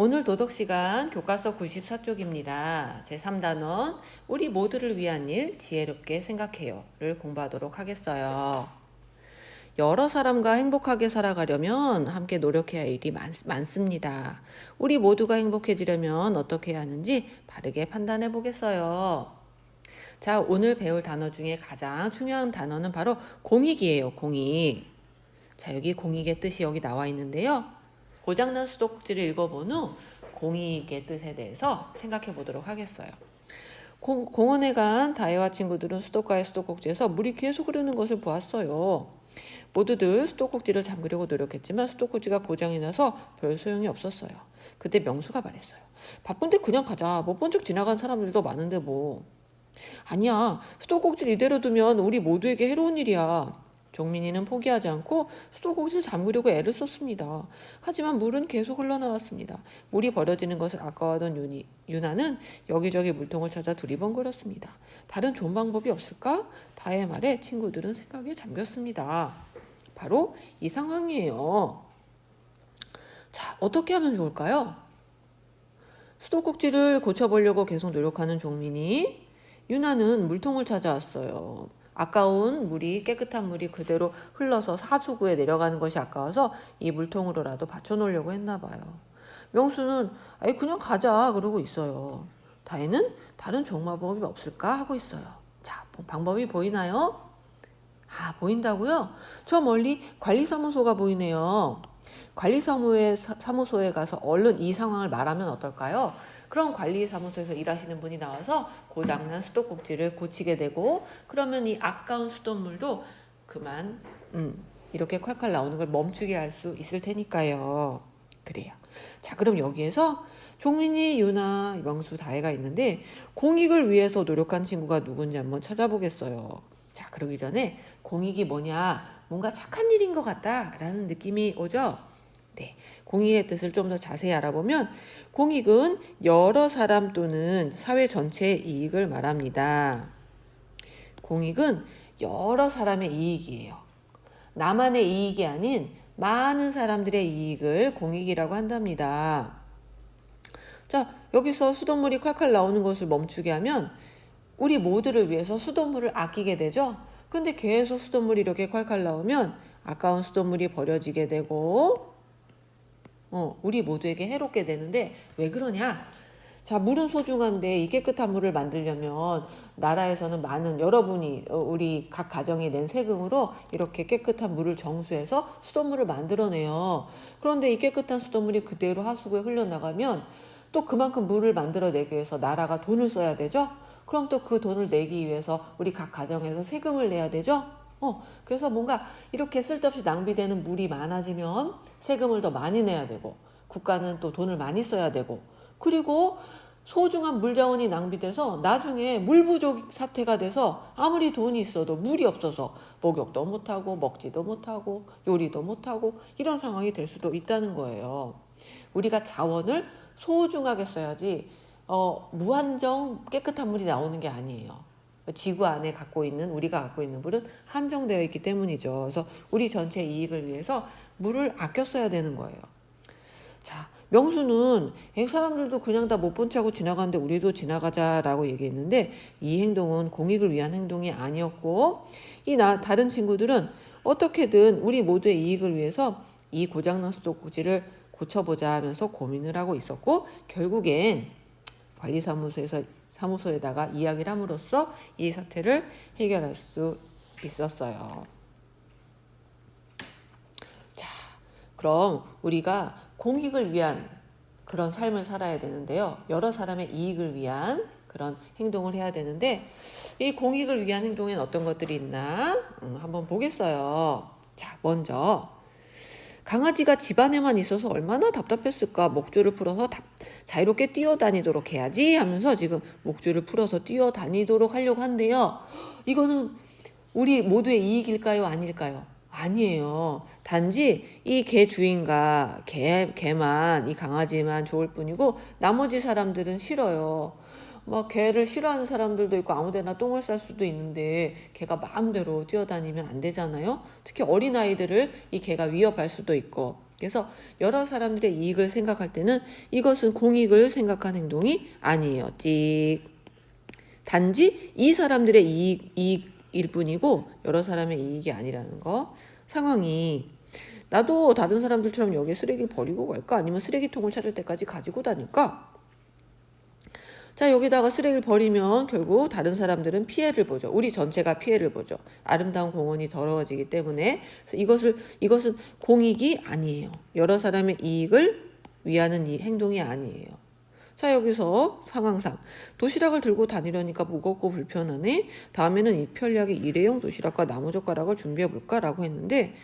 오늘 도덕 시간 교과서 94쪽입니다. 제3단원 우리 모두를 위한 일 지혜롭게 생각해요를 공부하도록 하겠어요. 여러 사람과 행복하게 살아가려면 함께 노력해야 할 일이 많, 많습니다. 우리 모두가 행복해지려면 어떻게 해야 하는지 바르게 판단해 보겠어요. 자, 오늘 배울 단어 중에 가장 중요한 단어는 바로 공익이에요. 공익. 자, 여기 공익의 뜻이 여기 나와 있는데요. 고장난 수도꼭지를 읽어본 후 공익의 뜻에 대해서 생각해 보도록 하겠어요. 공, 공원에 간 다혜와 친구들은 수도가의 수도꼭지에서 물이 계속 흐르는 것을 보았어요. 모두들 수도꼭지를 잠그려고 노력했지만 수도꼭지가 고장이 나서 별 소용이 없었어요. 그때 명수가 말했어요. 바쁜데 그냥 가자. 못 본 적 지나간 사람들도 많은데 뭐. 아니야. 수도꼭지를 이대로 두면 우리 모두에게 해로운 일이야. 종민이는 포기하지 않고 수도꼭지를 잠그려고 애를 썼습니다. 하지만 물은 계속 흘러나왔습니다. 물이 버려지는 것을 아까워하던 윤이, 유나는 여기저기 물통을 찾아 두리번거렸습니다. 다른 좋은 방법이 없을까? 다의 말에 친구들은 생각에 잠겼습니다. 바로 이 상황이에요. 자, 어떻게 하면 좋을까요? 수도꼭지를 고쳐보려고 계속 노력하는 종민이 유나는 물통을 찾아왔어요. 아까운 물이 깨끗한 물이 그대로 흘러서 사수구에 내려가는 것이 아까워서 이 물통으로라도 받쳐 놓으려고 했나 봐요. 명수는 아이 그냥 가자 그러고 있어요. 다혜는 다른 방법이 없을까 하고 있어요. 자 방법이 보이나요? 아 보인다고요? 저 멀리 관리사무소가 보이네요. 관리사무소에 사무소에 가서 얼른 이 상황을 말하면 어떨까요? 그럼 관리사무소에서 일하시는 분이 나와서 고장난 수도꼭지를 고치게 되고 그러면 이 아까운 수돗물도 그만 음, 이렇게 콸콸 나오는 걸 멈추게 할 수 있을 테니까요. 그래요. 자 그럼 여기에서 종민이, 유나, 명수, 다혜가 있는데 공익을 위해서 노력한 친구가 누군지 한번 찾아보겠어요. 자 그러기 전에 공익이 뭐냐 뭔가 착한 일인 것 같다라는 느낌이 오죠. 네, 공익의 뜻을 좀 더 자세히 알아보면 공익은 여러 사람 또는 사회 전체의 이익을 말합니다. 공익은 여러 사람의 이익이에요. 나만의 이익이 아닌 많은 사람들의 이익을 공익이라고 한답니다. 자, 여기서 수돗물이 콸콸 나오는 것을 멈추게 하면 우리 모두를 위해서 수돗물을 아끼게 되죠. 근데 계속 수돗물이 이렇게 콸콸 나오면 아까운 수돗물이 버려지게 되고 어, 우리 모두에게 해롭게 되는데 왜 그러냐? 자, 물은 소중한데 이 깨끗한 물을 만들려면 나라에서는 많은 여러분이 어, 우리 각 가정이 낸 세금으로 이렇게 깨끗한 물을 정수해서 수돗물을 만들어내요. 그런데 이 깨끗한 수돗물이 그대로 하수구에 흘러나가면 또 그만큼 물을 만들어내기 위해서 나라가 돈을 써야 되죠. 그럼 또 그 돈을 내기 위해서 우리 각 가정에서 세금을 내야 되죠. 어, 그래서 뭔가 이렇게 쓸데없이 낭비되는 물이 많아지면 세금을 더 많이 내야 되고 국가는 또 돈을 많이 써야 되고 그리고 소중한 물 자원이 낭비돼서 나중에 물 부족 사태가 돼서 아무리 돈이 있어도 물이 없어서 목욕도 못하고 먹지도 못하고 요리도 못하고 이런 상황이 될 수도 있다는 거예요. 우리가 자원을 소중하게 써야지 어, 무한정 깨끗한 물이 나오는 게 아니에요. 지구 안에 갖고 있는 우리가 갖고 있는 물은 한정되어 있기 때문이죠. 그래서 우리 전체 이익을 위해서 물을 아껴 써야 되는 거예요. 자, 명수는 사람들도 그냥 다 못 본 척하고 지나가는데 우리도 지나가자라고 얘기했는데 이 행동은 공익을 위한 행동이 아니었고 이 나, 다른 친구들은 어떻게든 우리 모두의 이익을 위해서 이 고장난 수도꼭지를 고쳐보자 하면서 고민을 하고 있었고 결국엔 관리사무소에서 사무소에다가 이야기를 함으로써 이 사태를 해결할 수 있었어요. 자, 그럼 우리가 공익을 위한 그런 삶을 살아야 되는데요. 여러 사람의 이익을 위한 그런 행동을 해야 되는데 이 공익을 위한 행동엔 어떤 것들이 있나 음, 한번 보겠어요. 자, 먼저 강아지가 집안에만 있어서 얼마나 답답했을까. 목줄을 풀어서 답, 자유롭게 뛰어다니도록 해야지 하면서 지금 목줄을 풀어서 뛰어다니도록 하려고 한대요. 이거는 우리 모두의 이익일까요? 아닐까요? 아니에요. 단지 이 개 주인과 개, 개만, 이 강아지만 좋을 뿐이고 나머지 사람들은 싫어요. 막 개를 싫어하는 사람들도 있고 아무데나 똥을 쌀 수도 있는데 개가 마음대로 뛰어다니면 안 되잖아요. 특히 어린 아이들을 이 개가 위협할 수도 있고. 그래서 여러 사람들의 이익을 생각할 때는 이것은 공익을 생각한 행동이 아니에요. 찍. 단지 이 사람들의 이익, 이익일 뿐이고 여러 사람의 이익이 아니라는 거. 상황이 나도 다른 사람들처럼 여기에 쓰레기를 버리고 갈까? 아니면 쓰레기통을 찾을 때까지 가지고 다닐까? 자, 여기다가 쓰레기를 버리면 결국 다른 사람들은 피해를 보죠. 우리 전체가 피해를 보죠. 아름다운 공원이 더러워지기 때문에 이것을 이것은 공익이 아니에요. 여러 사람의 이익을 위하는 이 행동이 아니에요. 자, 여기서 상황상 도시락을 들고 다니려니까 무겁고 불편하네. 다음에는 이 편리하게 일회용 도시락과 나무젓가락을 준비해 볼까라고 했는데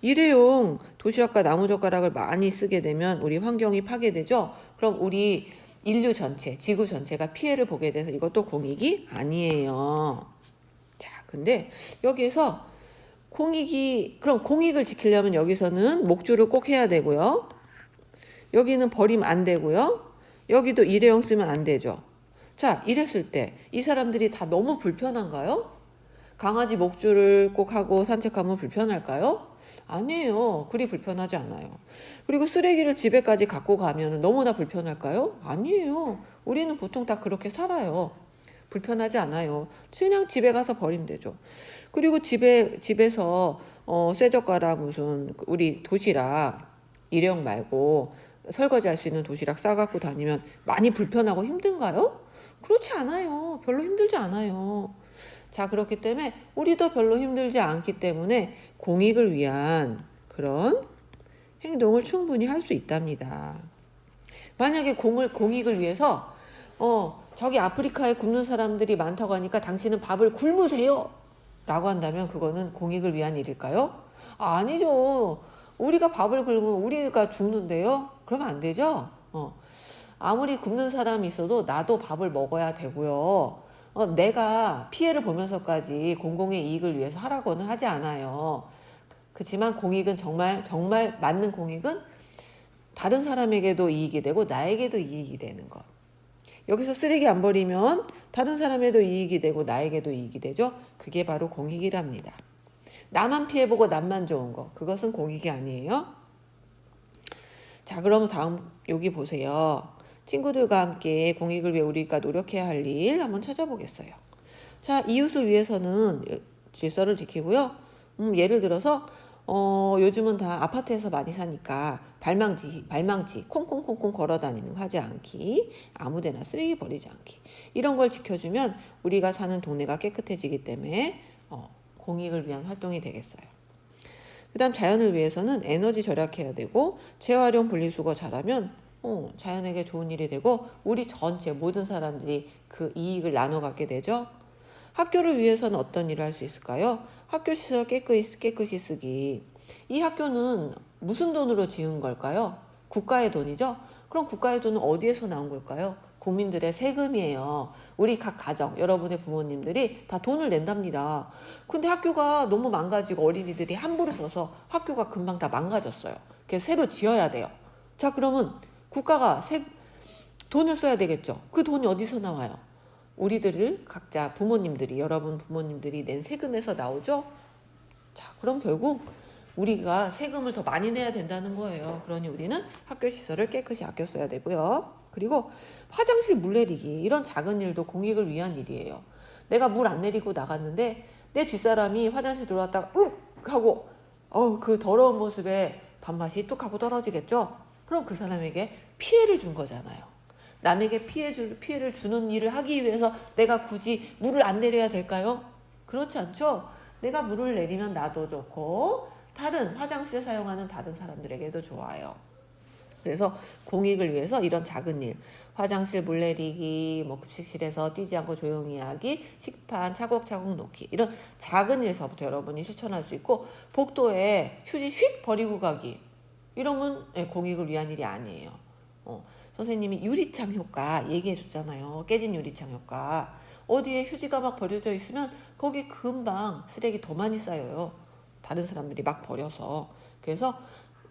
일회용 도시락과 나무젓가락을 많이 쓰게 되면 우리 환경이 파괴되죠. 그럼 우리 인류 전체, 지구 전체가 피해를 보게 돼서 이것도 공익이 아니에요. 자, 근데 여기에서 공익이 그럼 공익을 지키려면 여기서는 목줄을 꼭 해야 되고요. 여기는 버리면 안 되고요. 여기도 일회용 쓰면 안 되죠. 자, 이랬을 때 이 사람들이 다 너무 불편한가요? 강아지 목줄을 꼭 하고 산책하면 불편할까요? 아니에요. 그리 불편하지 않아요. 그리고 쓰레기를 집에까지 갖고 가면 너무나 불편할까요? 아니에요. 우리는 보통 다 그렇게 살아요. 불편하지 않아요. 그냥 집에 가서 버리면 되죠. 그리고 집에 집에서 어, 쇠젓가락 무슨 우리 도시락 일회용 말고 설거지 할 수 있는 도시락 싸갖고 다니면 많이 불편하고 힘든가요? 그렇지 않아요. 별로 힘들지 않아요. 자, 그렇기 때문에 우리도 별로 힘들지 않기 때문에 공익을 위한 그런 행동을 충분히 할 수 있답니다. 만약에 공을, 공익을 위해서, 어, 저기 아프리카에 굶는 사람들이 많다고 하니까 당신은 밥을 굶으세요! 라고 한다면 그거는 공익을 위한 일일까요? 아, 아니죠. 우리가 밥을 굶으면 우리가 죽는데요? 그러면 안 되죠? 어. 아무리 굶는 사람이 있어도 나도 밥을 먹어야 되고요. 어, 내가 피해를 보면서까지 공공의 이익을 위해서 하라고는 하지 않아요. 그렇지만 공익은 정말 정말 맞는 공익은 다른 사람에게도 이익이 되고 나에게도 이익이 되는 것. 여기서 쓰레기 안 버리면 다른 사람에도 이익이 되고 나에게도 이익이 되죠. 그게 바로 공익이랍니다. 나만 피해보고 남만 좋은 거. 그것은 공익이 아니에요. 자, 그럼 다음 여기 보세요. 친구들과 함께 공익을 위해 우리가 노력해야 할 일 한번 찾아보겠어요. 자, 이웃을 위해서는 질서를 지키고요. 음, 예를 들어서 어, 요즘은 다 아파트에서 많이 사니까 발망지, 발망지, 콩콩콩콩 걸어 다니는 거 하지 않기, 아무데나 쓰레기 버리지 않기. 이런 걸 지켜주면 우리가 사는 동네가 깨끗해지기 때문에 어, 공익을 위한 활동이 되겠어요. 그 다음 자연을 위해서는 에너지 절약해야 되고 재활용 분리수거 잘하면 어, 자연에게 좋은 일이 되고 우리 전체 모든 사람들이 그 이익을 나눠 갖게 되죠. 학교를 위해서는 어떤 일을 할 수 있을까요? 학교 시설 깨끗이, 깨끗이 쓰기. 이 학교는 무슨 돈으로 지은 걸까요? 국가의 돈이죠? 그럼 국가의 돈은 어디에서 나온 걸까요? 국민들의 세금이에요. 우리 각 가정, 여러분의 부모님들이 다 돈을 낸답니다. 근데 학교가 너무 망가지고 어린이들이 함부로 써서 학교가 금방 다 망가졌어요. 그래서 새로 지어야 돼요. 자, 그러면 국가가 세, 돈을 써야 되겠죠. 그 돈이 어디서 나와요? 우리들을 각자 부모님들이 여러분 부모님들이 낸 세금에서 나오죠. 자, 그럼 결국 우리가 세금을 더 많이 내야 된다는 거예요. 그러니 우리는 학교 시설을 깨끗이 아껴 써야 되고요. 그리고 화장실 물 내리기 이런 작은 일도 공익을 위한 일이에요. 내가 물 안 내리고 나갔는데 내 뒷사람이 화장실 들어왔다가 욱 하고 어 그 더러운 모습에 밥맛이 뚝 하고 떨어지겠죠. 그럼 그 사람에게 피해를 준 거잖아요. 남에게 피해 줄, 피해를 주는 일을 하기 위해서 내가 굳이 물을 안 내려야 될까요? 그렇지 않죠? 내가 물을 내리면 나도 좋고, 다른 화장실 사용하는 다른 사람들에게도 좋아요. 그래서 공익을 위해서 이런 작은 일, 화장실 물 내리기, 뭐 급식실에서 뛰지 않고 조용히 하기, 식판 차곡차곡 놓기, 이런 작은 일서부터 여러분이 실천할 수 있고, 복도에 휴지 휙 버리고 가기, 이러면 예, 공익을 위한 일이 아니에요. 어. 선생님이 유리창 효과 얘기해 줬잖아요. 깨진 유리창 효과. 어디에 휴지가 막 버려져 있으면 거기 금방 쓰레기 더 많이 쌓여요. 다른 사람들이 막 버려서. 그래서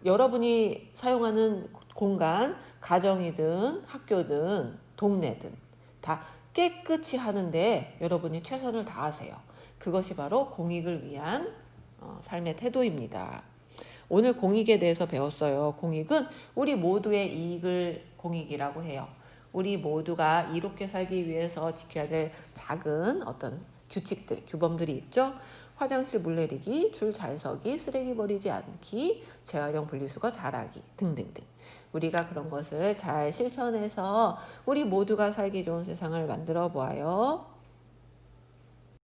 여러분이 사용하는 공간, 가정이든 학교든 동네든 다 깨끗이 하는데 여러분이 최선을 다하세요. 그것이 바로 공익을 위한 어, 삶의 태도입니다. 오늘 공익에 대해서 배웠어요. 공익은 우리 모두의 이익을 공익이라고 해요. 우리 모두가 이롭게 살기 위해서 지켜야 될 작은 어떤 규칙들, 규범들이 있죠. 화장실 물 내리기, 줄 잘 서기, 쓰레기 버리지 않기, 재활용 분리수거 잘하기 등등등. 우리가 그런 것을 잘 실천해서 우리 모두가 살기 좋은 세상을 만들어 보아요.